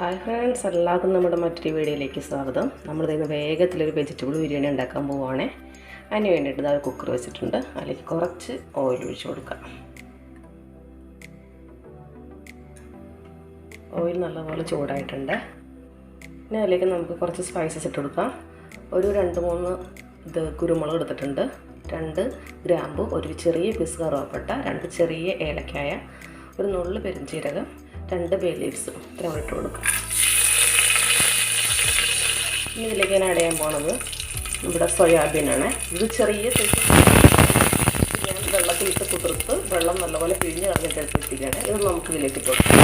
Hi friends എല്ലാവർക്കും നമ്മുടെ മറ്റൊരു വീഡിയോയിലേക്ക് സ്വാഗതം. നമ്മൾ ഇന്ന് വേഗത്തിലൊരു വെജിറ്റബിൾ ബിരിയാണി ഉണ്ടാക്കാൻ പോവുകയാണേ അതിന് വേണ്ടിയിട്ട് ഇതാ കുക്കർ വെച്ചിട്ടുണ്ട്. അതിലേക്ക് കുറച്ച് ഓയിൽ ഒഴിച്ച് കൊടുക്കാം. ഓയിൽ നല്ലപോലെ ചൂടായിട്ടുണ്ട്. ഇനി അതിലേക്ക് നമുക്ക് കുറച്ച് സ്പൈസസ് ഇട്ട് കൊടുക്കാം. ഒരു രണ്ട് മൂന്ന് ഇത് കുരുമുളക് എടുത്തിട്ടുണ്ട്. രണ്ട് ഗ്രാമ്പു ഒരു ചെറിയ പീസ് കറുവപ്പട്ട രണ്ട് ചെറിയ ഏലക്കായ ഒരു നുള്ളു പെരുംജീരകം രണ്ട് ബേ ലീവ്സ് ഇത്രയും ഇട്ട് കൊടുക്കാം. ഇനി ഇതിലേക്ക് ഞാൻ അടയാൻ പോണത് ഇവിടെ സോയാബീനാണ് ഇത് ചെറിയ സൈസ് ഞാൻ വെള്ളത്തിലിട്ട് കുതിർത്ത് വെള്ളം നല്ലപോലെ പിഴിഞ്ഞ് കളഞ്ഞിട്ട് എടുത്തിരിക്കുകയാണ് ഇത് നമുക്ക് ഇതിലേക്ക് കൊടുക്കാം.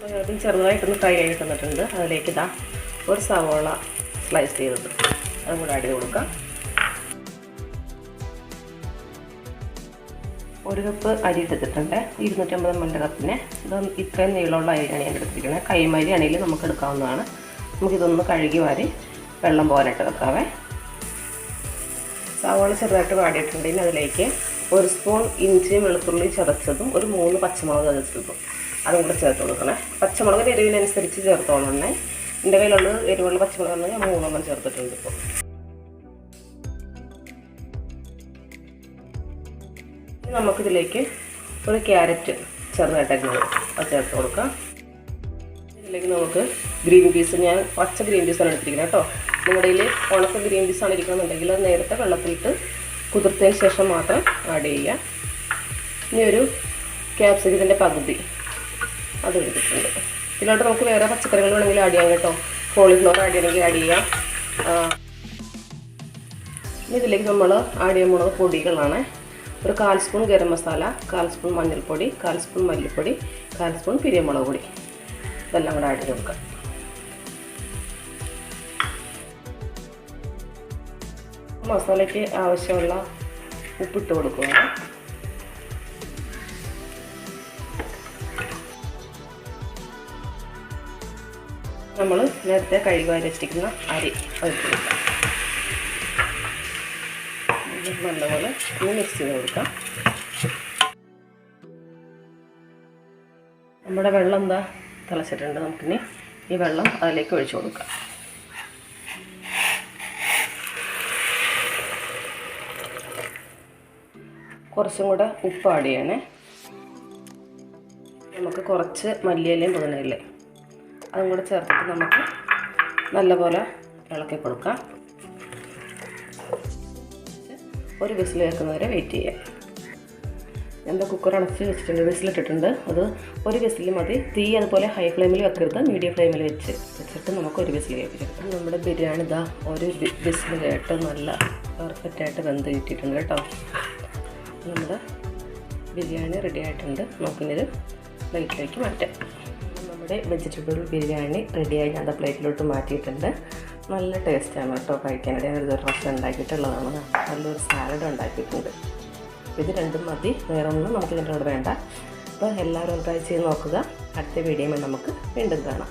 സോയാബീൻ ചെറുതായിട്ടൊന്ന് ഫ്രൈ ആയി തന്നിട്ടുണ്ട് അതിലേക്ക് ഇതാ ഒരു സവോള സ്ലൈസ് ചെയ്തത് അതും കൂടെ ആഡ് ചെയ്ത് കൊടുക്കാം. ഒരു കപ്പ് അരി എടുത്തിട്ടുണ്ട്. ഇരുന്നൂറ്റമ്പത് എം എൽ കപ്പിന് ഇത് ഇത്രയും നീളമുള്ള അരിയാണ് ഞാൻ എടുത്തിരിക്കുന്നത്. കൈമരി ആണെങ്കിൽ നമുക്ക് എടുക്കാവുന്നതാണ്. നമുക്കിതൊന്ന് കഴുകി വാരി വെള്ളം പോകാനായിട്ട് വെക്കാവേ. സവാള ചെറുതായിട്ട് വാടിയിട്ടുണ്ടെങ്കിൽ അതിലേക്ക് ഒരു സ്പൂൺ ഇഞ്ചിയും വെളുത്തുള്ളി ചതച്ചതും ഒരു മൂന്ന് പച്ചമുളക് ചതച്ചതും അതും കൂടെ ചേർത്ത് കൊടുക്കണേ. പച്ചമുളക് എരിവിനനുസരിച്ച് ചേർത്തോളണേ. എന്റെ കയ്യിലുള്ള എരിവുള്ള പച്ചമുളക് ഞാൻ മൂന്നെണ്ണം ചേർത്തിട്ടുണ്ട് ഇപ്പോൾ നമുക്കിതിലേക്ക് ഒരു ക്യാരറ്റ് ചെറുതായിട്ട് അരിഞ്ഞത് അത് ചേർത്ത് കൊടുക്കാം. ഇതിലേക്ക് നമുക്ക് ഗ്രീൻ പീസ് ഞാൻ പച്ച ഗ്രീൻ പീസാണ് എടുത്തിരിക്കുന്നത് കേട്ടോ. നിങ്ങളുടെ കയ്യിൽ ഉണക്ക ഗ്രീൻ പീസാണ് ഇരിക്കണമെന്നുണ്ടെങ്കിൽ അത് നേരത്തെ വെള്ളത്തിലിട്ട് കുതിർത്തതിന് ശേഷം മാത്രം ആഡ് ചെയ്യുക. ഇനി ഒരു ക്യാപ്സിക്കത്തിന്റെ പകുതി അത് എടുത്തിട്ടുണ്ട്. ഇതിലോട്ട് നമുക്ക് വേറെ പച്ചക്കറികൾ വേണമെങ്കിൽ ആഡ് ചെയ്യാം കേട്ടോ. കോളിഫ്ലവർ ആഡ് ചെയ്യണമെങ്കിൽ ആഡ് ചെയ്യാം. ഇതിലേക്ക് നമ്മൾ ആഡ് ചെയ്യാൻ പോകുന്നത് പൊടികളാണ്. ഒരു കാൽ സ്പൂൺ ഗരം മസാല കാൽ സ്പൂൺ മഞ്ഞൾപ്പൊടി കാൽ സ്പൂൺ മല്ലിപ്പൊടി കാൽ സ്പൂൺ പിരിയമുളക് പൊടി. ഇതെല്ലാം കൂടെ ആഡ് ചെയ്ത് കൊടുക്കാം. മസാലയ്ക്ക് ആവശ്യമുള്ള ഉപ്പിട്ട് കൊടുക്കുക നമ്മൾ നേരത്തെ കഴുകാൻ വെച്ചിരിക്കുന്ന അരി ഒഴിച്ച് കൊടുക്കാം നല്ലപോലെ ഒന്ന് മിക്സ് ചെയ്ത് കൊടുക്കാം. നമ്മുടെ വെള്ളം എന്താ തിളച്ചിട്ടുണ്ട്. നമുക്കിനി ഈ വെള്ളം അതിലേക്ക് ഒഴിച്ചു കൊടുക്കാം. കുറച്ചും കൂടെ ഉപ്പ് ആഡ് ചെയ്യണേ. നമുക്ക് കുറച്ച് മല്ലിയിലയും പുതിനയിലയും അതും കൂടെ ചേർത്തിട്ട് നമുക്ക് നല്ലപോലെ ഇളക്കി കൊടുക്കാം. ഒരു വിസിൽ വെക്കുന്നവരെ വെയിറ്റ് ചെയ്യാം. എന്താ കുക്കർ അടച്ച് വെച്ചിട്ടുണ്ട് വിസിലിട്ടിട്ടുണ്ട്. അത് ഒരു വിസിൽ മതി. തീ അതുപോലെ ഹൈ ഫ്ലെയിമിൽ വെക്കരുത്. മീഡിയം ഫ്ലെയിമിൽ വെച്ച് വെച്ചിട്ട് നമുക്ക് ഒരു വിസിൽ കേൾപ്പിച്ചെടുക്കാം നമ്മുടെ ബിരിയാണി ഇതാ ഒരു വിസിൽ കേട്ട് നല്ല പെർഫെക്റ്റായിട്ട് വെന്ത് കിട്ടിയിട്ടുണ്ട് കേട്ടോ. നമ്മുടെ ബിരിയാണി റെഡി ആയിട്ടുണ്ട്. നമുക്കിനൊരു പ്ലേറ്റിലേക്ക് മാറ്റാം. നമ്മുടെ വെജിറ്റബിൾ ബിരിയാണി റെഡിയായി ഞാൻ പ്ലേറ്റിലോട്ട് മാറ്റിയിട്ടുണ്ട്. നല്ല ടേസ്റ്റാണ് കേട്ടോ കഴിക്കാനായിട്ട്. ഞാനൊരു പ്രാവശ്യം ഉണ്ടാക്കിയിട്ടുള്ളതാണ്. നല്ലൊരു സാലഡ് ഉണ്ടാക്കിയിട്ടുണ്ട്. ഇത് രണ്ടും മതി. വേറെ ഒന്നും നമുക്ക് ഇതിന്റെ കൂടെ വേണ്ട. അപ്പോൾ എല്ലാവരും ട്രൈ ചെയ്ത് നോക്കുക. അടുത്ത വീഡിയോയിൽ നമുക്ക് വീണ്ടും കാണാം.